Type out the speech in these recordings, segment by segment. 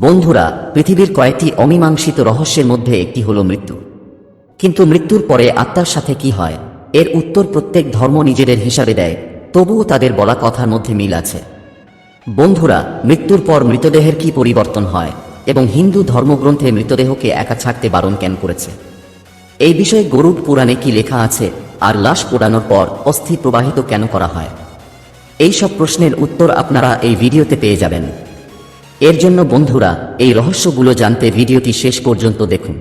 বন্ধুরা, পৃথিবীর কয়েকটি অমীমাংসিত রহস্যের মধ্যে একটি হল মৃত্যু। কিন্তু মৃত্যুর পরে আত্মার সাথে কি হয়? এর উত্তর প্রত্যেক ধর্ম নিজেদের হিসাবে দেয়, তবুও তাদের বলা কথার মধ্যে মিল আছে। বন্ধুরা, মৃত্যুর পর মৃতদেহের কি পরিবর্তন হয় এবং হিন্দু ধর্মগ্রন্থে মৃতদেহকে একা ছাড়তে বারণ কেন করেছে? এই বিষয়ে গরুড পুরাণে কি লেখা আছে আর লাশ পোড়ানোর পর অস্থি প্রবাহিত কেন করা হয়? এই সব প্রশ্নের উত্তর আপনারা এই ভিডিওতে পেয়ে যাবেন। এর জন্য বন্ধুরা, এই রহস্যগুলো জানতে ভিডিওটি শেষ পর্যন্ত দেখুন।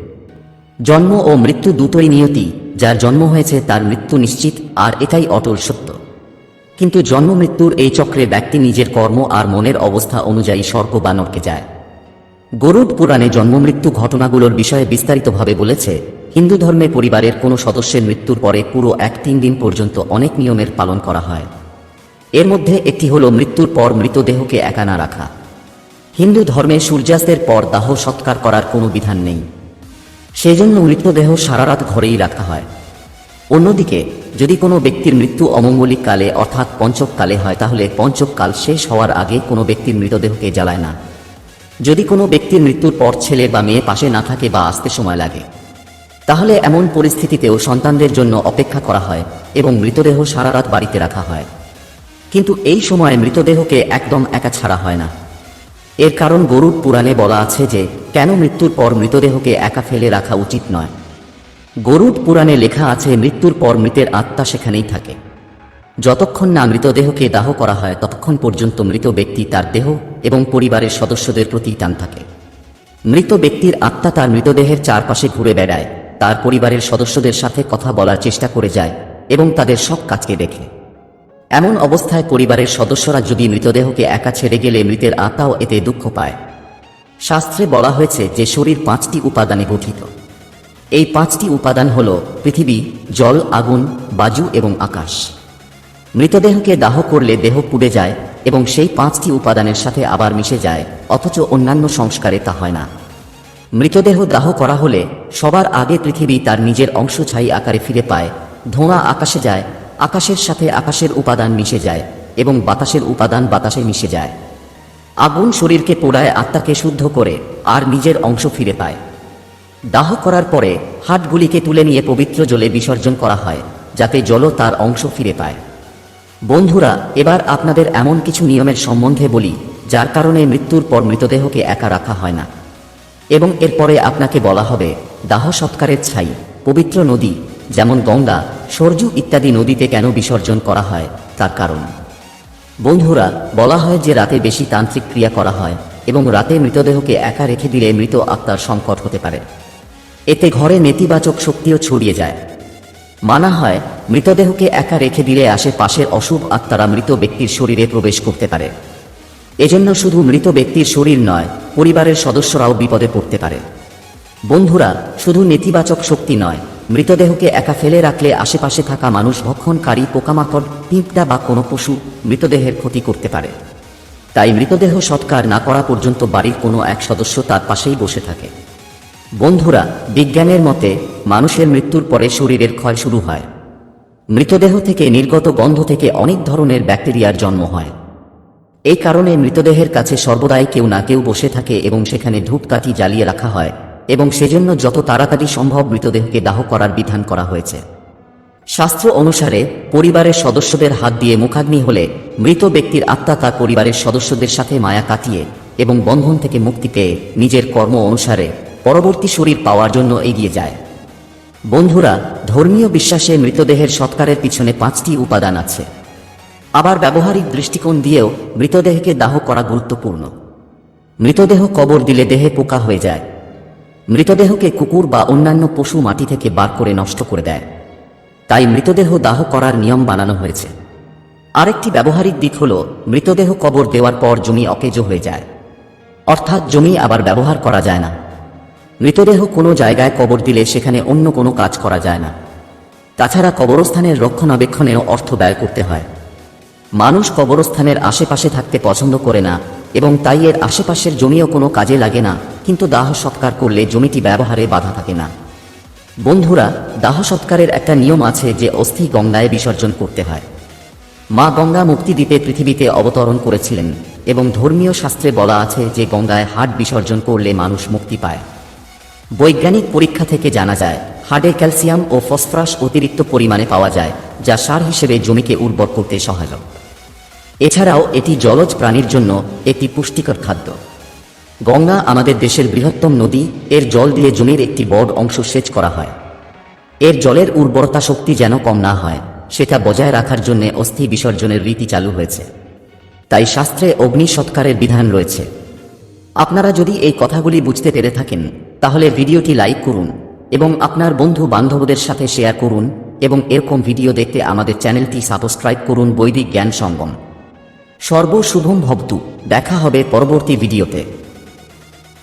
জন্ম ও মৃত্যু দুটোই নিয়তি, যার জন্ম হয়েছে তার মৃত্যু নিশ্চিত আর এটাই অটল সত্য। কিন্তু জন্ম মৃত্যুর এই চক্রে ব্যক্তি নিজের কর্ম আর মনের অবস্থা অনুযায়ী স্বর্গ বা নরকে যায়। গরুড পুরাণে জন্ম মৃত্যু ঘটনাগুলোর বিষয়ে বিস্তারিতভাবে বলেছে, হিন্দু ধর্মে পরিবারের কোনো সদস্যের মৃত্যুর পরে পুরো এক তিন দিন পর্যন্ত অনেক নিয়মের পালন করা হয়। এর মধ্যে একটি হল মৃত্যুর পর মৃতদেহকে একা না রাখা। হিন্দু ধর্মে সূর্যাস্তের পর দাহ সৎকার করার কোনো বিধান নেই। সেজন্য মৃতদেহ সারা রাত ঘরেই রাখা হয়। অন্যদিকে, যদি কোনো ব্যক্তির মৃত্যু অমঙ্গলিক কালে অর্থাৎ পঞ্চককালে হয়, তাহলে পঞ্চককাল শেষ হওয়ার আগে কোনো ব্যক্তির মৃতদেহকে জ্বালায় না। যদি কোনো ব্যক্তির মৃত্যুর পর ছেলে বা মেয়ে পাশে না থাকে বা আসতে সময় লাগে, তাহলে এমন পরিস্থিতিতেও সন্তানদের জন্য অপেক্ষা করা হয় এবং মৃতদেহ সারা রাত বাড়িতে রাখা হয়। কিন্তু এই সময় মৃতদেহকে একদম একা ছাড়া হয় না। এর কারণ গরুর পুরাণে বলা আছে যে, কেন মৃত্যুর পর মৃতদেহকে একা ফেলে রাখা উচিত নয়? গরুর পুরাণে লেখা আছে, মৃত্যুর পর মৃতের আত্মা সেখানেই থাকে। যতক্ষণ না মৃতদেহকে দাহ করা হয়, ততক্ষণ পর্যন্ত মৃত ব্যক্তি তার দেহ এবং পরিবারের সদস্যদের প্রতি টান থাকে। মৃত ব্যক্তির আত্মা তার মৃতদেহের চারপাশে ঘুরে বেড়ায়, তার পরিবারের সদস্যদের সাথে কথা বলার চেষ্টা করে যায় এবং তাদের সব কাজকে দেখে। এমন অবস্থায় পরিবারের সদস্যরা যদি মৃতদেহকে একা ছেড়ে গেলে মৃতের আত্মাও এতে দুঃখ পায়। শাস্ত্রে বলা হয়েছে যে শরীর পাঁচটি উপাদানে গঠিত। এই পাঁচটি উপাদান হল পৃথিবী, জল, আগুন, বাজু এবং আকাশ। মৃতদেহকে দাহ করলে দেহ পুড়ে যায় এবং সেই পাঁচটি উপাদানের সাথে আবার মিশে যায়, অথচ অন্যান্য সংস্কারে তা হয় না। মৃতদেহ দাহ করা হলে সবার আগে পৃথিবী তার নিজের অংশ ছাই আকারে ফিরে পায়, ধোঁয়া আকাশে যায় আকাশের সাথে আকাশের উপাদান মিশে যায় এবং বাতাসের উপাদান বাতাসে মিশে যায়। আগুন শরীরকে পোড়ায় আত্মাকে শুদ্ধ করে আর নিজের অংশ ফিরে পায়। দাহ করার পরে হাটগুলিকে তুলে নিয়ে পবিত্র জলে বিসর্জন করা হয়, যাতে জলও তার অংশ ফিরে পায়। বন্ধুরা, এবার আপনাদের এমন কিছু নিয়মের সম্বন্ধে বলি, যার কারণে মৃত্যুর পর মৃতদেহকে একা রাখা হয় না। এবং এরপরে আপনাকে বলা হবে, দাহ সৎকারের ছাই, পবিত্র নদী যেমন গঙ্গা, সরজু ইত্যাদি নদীতে কেন বিসর্জন করা হয়, তার কারণ। বন্ধুরা, বলা হয় যে রাতে বেশি তান্ত্রিক ক্রিয়া করা হয় এবং রাতে মৃতদেহকে একা রেখে দিলে মৃত আত্মার সংকট হতে পারে। এতে ঘরে নেতিবাচক শক্তিও ছড়িয়ে যায়। মানা হয়, মৃতদেহকে একা রেখে দিলে আশেপাশের অশুভ আত্মারা মৃত ব্যক্তির শরীরে প্রবেশ করতে পারে। এজন্য শুধু মৃত ব্যক্তির শরীর নয়, পরিবারের সদস্যরাও বিপদে পড়তে পারে। বন্ধুরা, শুধু নেতিবাচক শক্তি নয় মৃতদেহকে একা ফেলে রাখলে আশেপাশে থাকা মানুষ ভক্ষণকারী পোকামাকড়, পিঁপড়া বা কোনো পশু মৃতদেহের ক্ষতি করতে পারে। তাই মৃতদেহ সৎকার না করা পর্যন্ত বাড়ির কোনো এক সদস্য তার পাশেই বসে থাকে। বন্ধুরা, বিজ্ঞানের মতে মানুষের মৃত্যুর পরে শরীরের ক্ষয় শুরু হয়। মৃতদেহ থেকে নির্গত গন্ধ থেকে অনেক ধরনের ব্যাকটেরিয়ার জন্ম হয়। এই কারণে মৃতদেহের কাছে সর্বদাই কেউ না কেউ বসে থাকে এবং সেখানে ধূপকাঠি জ্বালিয়ে রাখা হয়। এবং সেজন্য যত তাড়াতাড়ি সম্ভব মৃতদেহকে দাহ করার বিধান করা হয়েছে। শাস্ত্র অনুসারে পরিবারের সদস্যদের হাত দিয়ে মুখাগ্নি হলে মৃত ব্যক্তির আত্মা তার পরিবারের সদস্যদের সাথে মায়া কাটিয়ে এবং বন্ধন থেকে মুক্তি পেয়ে নিজের কর্ম অনুসারে পরবর্তী শরীর পাওয়ার জন্য এগিয়ে যায়। বন্ধুরা, ধর্মীয় বিশ্বাসে মৃতদেহের সৎকারের পিছনে পাঁচটি উপাদান আছে। আবার ব্যবহারিক দৃষ্টিকোণ দিয়েও মৃতদেহকে দাহ করা গুরুত্বপূর্ণ। মৃতদেহ কবর দিলে দেহে পোকা হয়ে যায়। মৃতদেহকে কুকুর বা অন্যান্য পশু মাটি থেকে বার করে নষ্ট করে দেয়। তাই মৃতদেহ দাহ করার নিয়ম বানানো হয়েছে। আরেকটি ব্যবহারিক দিক হল, মৃতদেহ কবর দেওয়ার পর জমি অকেজো হয়ে যায়। অর্থাৎ জমি আবার ব্যবহার করা যায় না। মৃতদেহ কোনো জায়গায় কবর দিলে সেখানে অন্য কোনো কাজ করা যায় না। তাছাড়া কবরস্থানের রক্ষণাবেক্ষণেও অর্থ ব্যয় করতে হয়। মানুষ কবরস্থানের আশেপাশে থাকতে পছন্দ করে না, এবং তাই এর আশেপাশের জমিও কোনো কাজে লাগে না। কিন্তু দাহ সৎকার করলে জমিটি ব্যবহারে বাধা থাকে না। বন্ধুরা, দাহ সৎকারের একটা নিয়ম আছে যে অস্থি গঙ্গায় বিসর্জন করতে হয়। মা গঙ্গা মুক্তি দ্বীপে পৃথিবীতে অবতরণ করেছিলেন এবং ধর্মীয় শাস্ত্রে বলা আছে যে গঙ্গায় হাট বিসর্জন করলে মানুষ মুক্তি পায়। বৈজ্ঞানিক পরীক্ষা থেকে জানা যায় হাড়ে ক্যালসিয়াম ও ফসফরাস অতিরিক্ত পরিমাণে পাওয়া যায়, যা সার হিসেবে জমিকে উর্বর করতে সহায়ক। এছাড়াও এটি জলজ প্রাণীর জন্য একটি পুষ্টিকর খাদ্য। গঙ্গা আমাদের দেশের বৃহত্তম নদী। এর জল দিয়ে জমির একটি বড় অংশ সেচ করা হয়। এর জলের উর্বরতা শক্তি যেন কম না হয়, সেটা বজায় রাখার জন্য অস্থি বিসর্জনের রীতি চালু হয়েছে। তাই শাস্ত্রে অগ্নি সৎকারের বিধান রয়েছে। আপনারা যদি এই কথাগুলি বুঝতে পেরে থাকেন, তাহলে ভিডিওটি লাইক করুন এবং আপনার বন্ধু বান্ধবদের সাথে শেয়ার করুন এবং এরকম ভিডিও দেখতে আমাদের চ্যানেলটি সাবস্ক্রাইব করুন বৈদিক জ্ঞান সঙ্গম। সর্বশুভম ভবতু। দেখা হবে পরবর্তী ভিডিওতে।